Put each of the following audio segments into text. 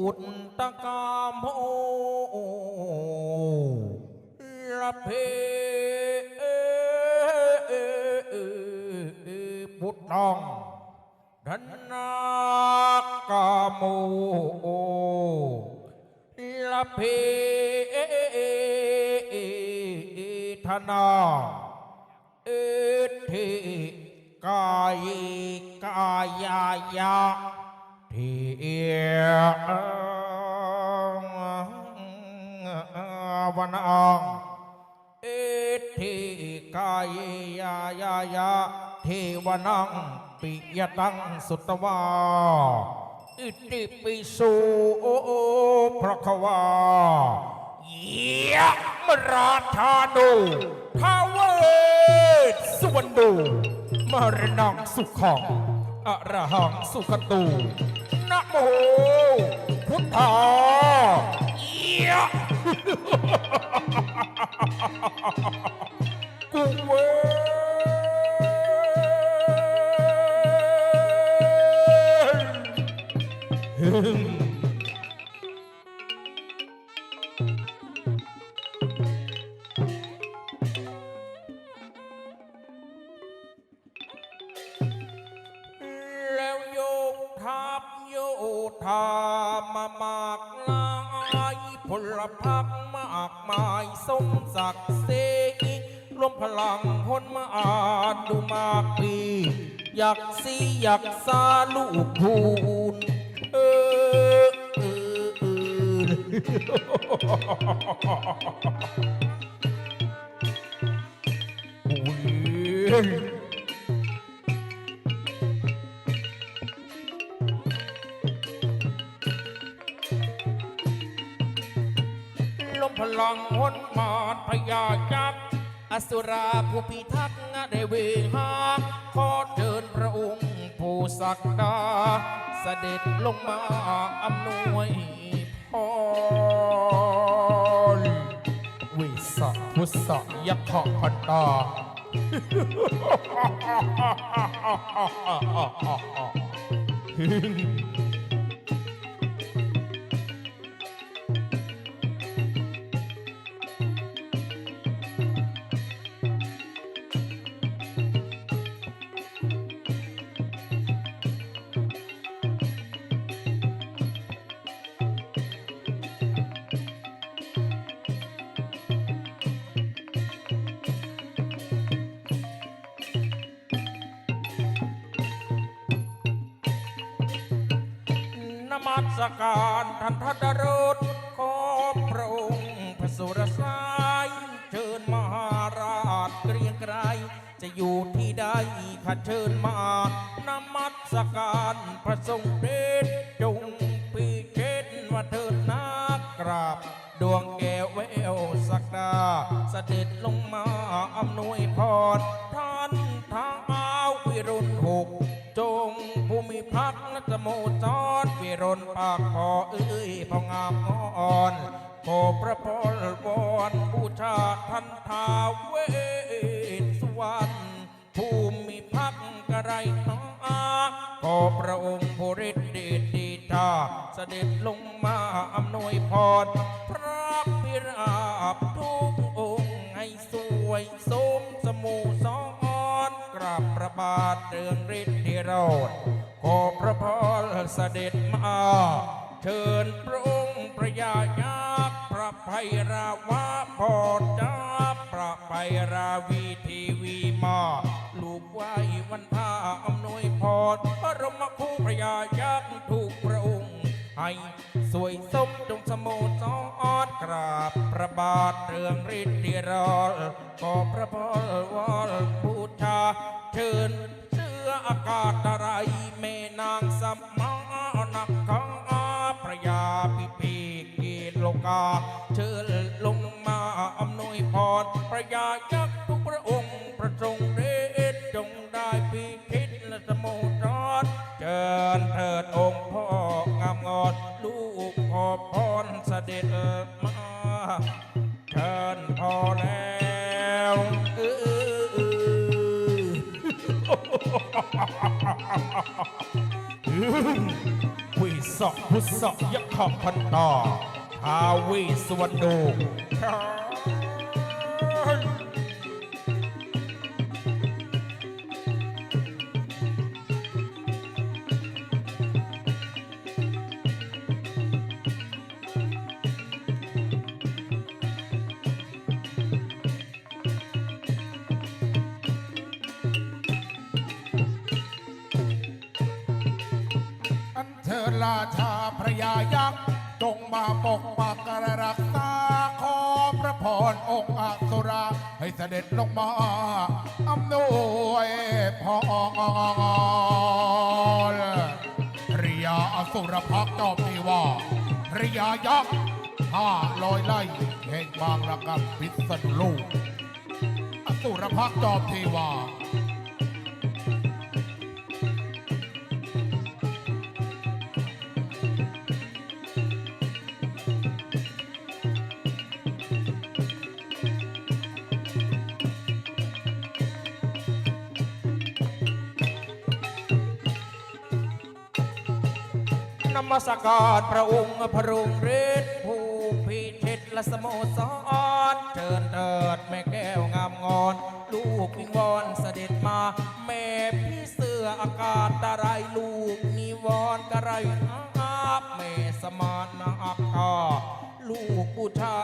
ปุตตะกามโหละเพพุทธังดันนากาโมละเพธนาเอธิกายกายายะทิ วันอังเอธิกายยายายะเทวนังปิยตังสุตวาอิติปิโสูพระควายะมราธานุทาเวสุวรรณดูมรณังสุขังอรหังสุขตู นะโหพุทธาเยี่ย ทับโยธามามากลายพลพักมากมายสมศักดิ์ศรีรวมพลังคนมาอาดูมากปีอยากสีอยากซาลูกพูนเออเออเออ นมานพญายักษ์อสุราผู้พิทักษ์ได้เวหาขอเชิญพระองค์ผู้ศักดา เสด็จลงมาอำนวยพรวิสัทพุสะยักษ์พันตาน การท่านทัตรสขอพระองค์พระสุรสายเชิญมหาราชเกรียงไกรจะอยู่ที่ใดข้าเชิญมานมัสการพระทรงเดชจงปีเชษว่าเถิดนากราบ ดวงแก้วแววสักดาเสด็จลงมาอำนวยพร นบูชาท่านทาวเวสสุวรรณภูมิพักกระไรน้องอาขอพระองค์ผู้ฤทธิ์เดชดีตาเสด็จลงมาอำนวยพร พระพิราบทุกองค์ให้สวยสมสมูสอนกราบพระบาทเรืองฤทธิ์เราดขอพระพรเสด็จมา เชิญพระองค์พระยายัก ษ์พระไพราวะพอจ้าพระไพราวีทีวีมาลูกไว้วันท่าอำนวยพรพระรมครูพระยายักษ์ถูกพระองค์ให้สวยสมจงสมุทรสอนกราบพระบาทเรืองฤทธิ์ที่รอลขอพระพรวรบูชาเชิญเสื้ออากาศอะไรแม่นางสมมานักขัง กาเชิญลงมาอำนวยพรพระยายักษ์ทุกพระองค์ประทรงเดชจงได้พิคิดและสมุทรเชิญเถิดองค์พ่องามงอดลูกขอพรเสด็จมาเชิญพอแล้วเออวิสะพุสะยะขพันตา ทาเวิสวรรณโดอันเธอราชาพระยายักษ์ มาปกปักรักษาขอพระพรองค์อสุรา ให้เสด็จลงมาอำนวยพรพระยาอสุรพักตอบที่ว่าพระยายักษ์ห้าลอยไล่แห่งบางระกับพิษณุโลกอสุรพักตอบที่ว่า นมัสการพระองค์พระองค์ฤทธิ์ผู้พิชิตและสโมสรเชิญเถิดแม่แก้วงามงอน ลูกวิงวอนเสด็จมา แม่พี่เสื้ออากาศตะไรลูกนิวร์กระไรอาบแม่สมานนักตาลูกบูชา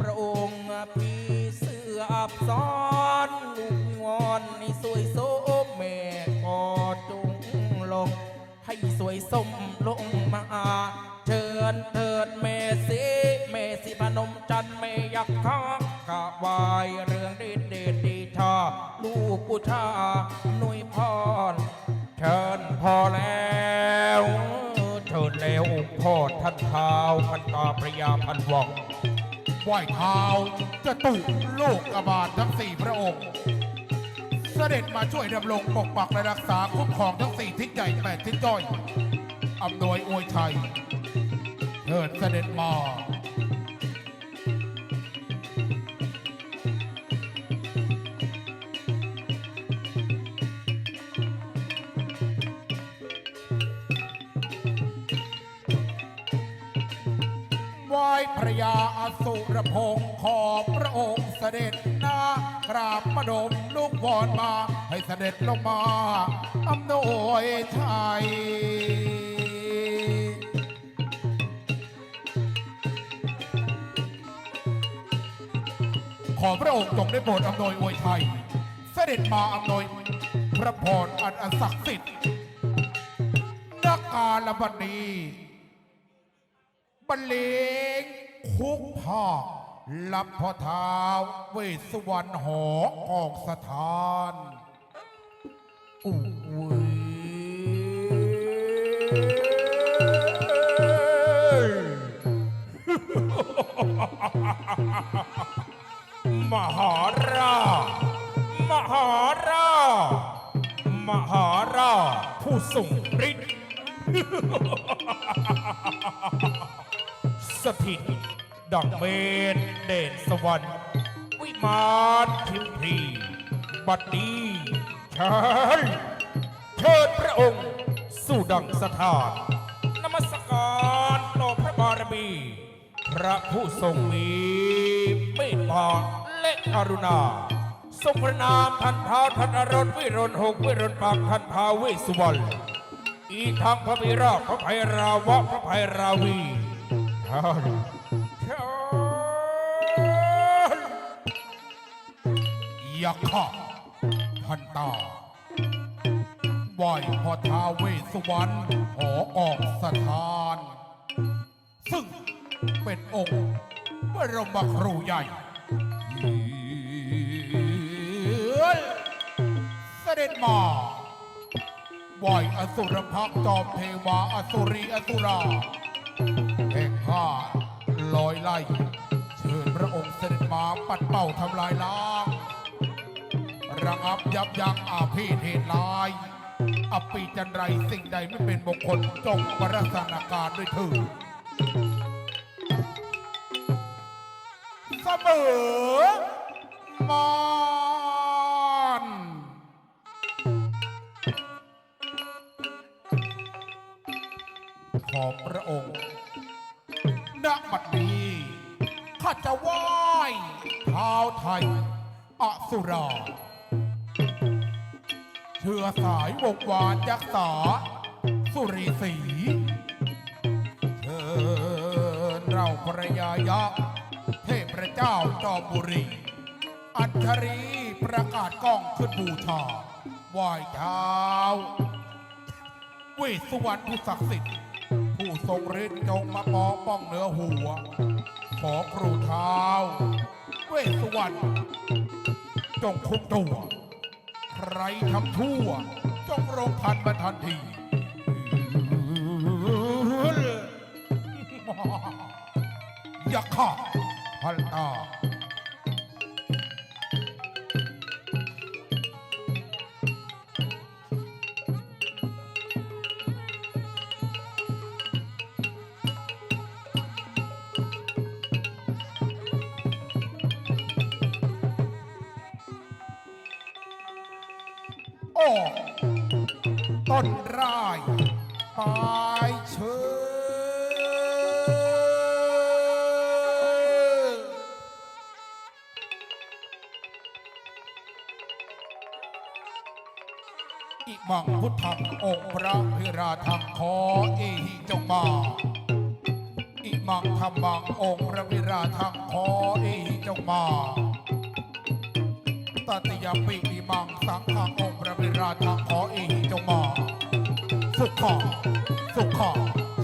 พระองค์พี่เสื้ออับซ้อนลูกวิงวอนนี่สวยโส สวยสมลงมาเชิญเถิดเมสีเมสีพนมจันทร์เมยักษ์ข้ากะวายเรื่องด็ดเด็ดดีชาลูกผู้ชาหนุยพรเชิญพอแล้วเชิญแล้วพ่อท่านเท้าพันตาพระยาพันวังไหวเท้าจะตุโลกกบาลทั้งสี่พระองค์ เสด็จมาช่วยดำรงปกปักและรักษาคุ้มครองทั้งสี่ทิศใหญ่แปดทิศจ้อยอำนวยอวยชัยเถิดเสด็จมาไหว้พระยาอสุรพงศ์ขอพระองค์เสด็จนา ราบประดมลูกวอนมา ให้เสด็จลงมาอำนวยชัยขอพระองค์จงได้โปรดอำนวยอวยชัย เสด็จมาอำนวยพระพรอันอันศักดิ์สิทธิ์นักการบันนีบรรเลงคุกภาค รับพ่อเท้าเวสสวรรณหอออกสถานอุ้ยมหาราชมหาราชมหาราชผู้ทรงฤทธิ์สถิต ดังเมนเด่นสวรรค์วิมานทิมพีบัดนี้เชิญเชิญพระองค์ สู่ดังสถานนมัสการต่อพระบารมี พระผู้ทรงมีเมตตาและกรุณาทรงพระนามท่านท้าท่านอรถวิรนหกวิรนปากท่านท้าวเวสสุวรรณอีทั้งพระบิราบพระภัยราวะพระภัยราวี ยักษ์ข้าพันตาไหวพ่อท้าเวสวรรณหอออกสถาน ซึ่งเป็นองค์บรมครูใหญ่เสด็จมาไหวอสุรพักจอมเทวาอสุรีอสุราแห่งข้าลอยไล่เชิญพระองค์เสด็จมาปัดเป่าทำลายล้าง ระงับยับยั้งอาเพศเหตุร้ายอปปีจันไรสิ่งใดไม่เป็นมงคลจงประสานการด้วยเถิดเสมอมานขอพระองค์ณบัดนี้ข้าจะไหว้เท้าไทยอสุรา เชื้อสายวงวานยักษาสุรีสีเชิญเราพระยายักษ์เทพเจ้าจอมบุรี อัญชรีประกาศกล้องขึ้นบูชาไหว้เท้าเวสสุวรรณผู้ศักดิ์สิทธิ์ ผู้ทรงฤทธิ์จงมาปกป้องเหนือหัว ขอครูเท้า เวสสุวรรณจงคุมตัว ใครทำชั่วจงรงพันมันทันทีอย่าข้าพันตา โอ้ต้นร่ายปลายเชิญอิมังพุทธังองค์พระพิราทังขอเอหิจงมาอิมังธรรมังองค์พระวิราทังขอเอหิจงมา ตติยมปิอิมังสังฆังองค์พระวิราชังขอเอหิจงมาสุขะสุขะ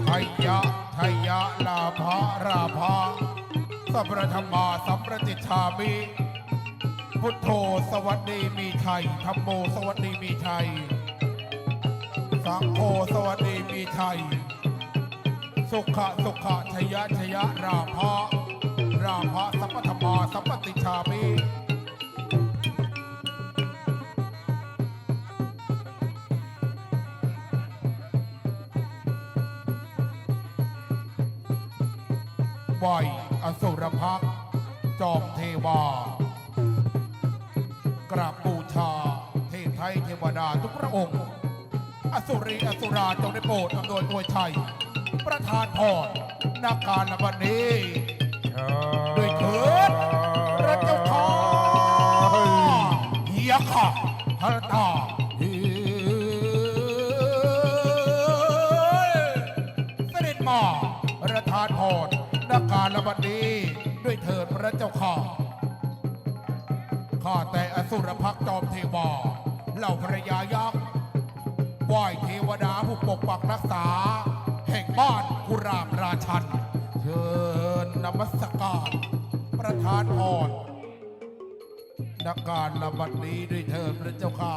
ชัยยะชัยยะลาภะราภะสัพพะธรรมาสัมปติชามิพุทโธสวัสดีมีชัยธรรมโมสวัสดีมีชัยสังโฆสวัสดีมีชัยสุขะสุขะชยะชยะราภะราภะสัพพะธรรมาสัมปติชามิ ไหวอสุรพักจอมเทวากราบบูชา เทพไทยเทวดาทุกพระองค์ อสุรีอสุราจงได้โปรดอำนวยอวยชัย ประธานพรนาการละวันนี้ด้วยเถิดพระเจ้าข้าเฮียข้าพระตาเสด็จมาประธานพร วันนี้ด้วยเถิดพระเจ้าข้าข้าแต่อสุรพักษ์จอมเทวาเหล่าภรรยายักษ์ไหว้เทวดาผู้ปกปักรักษา แห่งบ้านกุรามราชัน เชิญนมัสการประธานพรนักการละบัดนี้ด้วยเถิดพระเจ้าข้า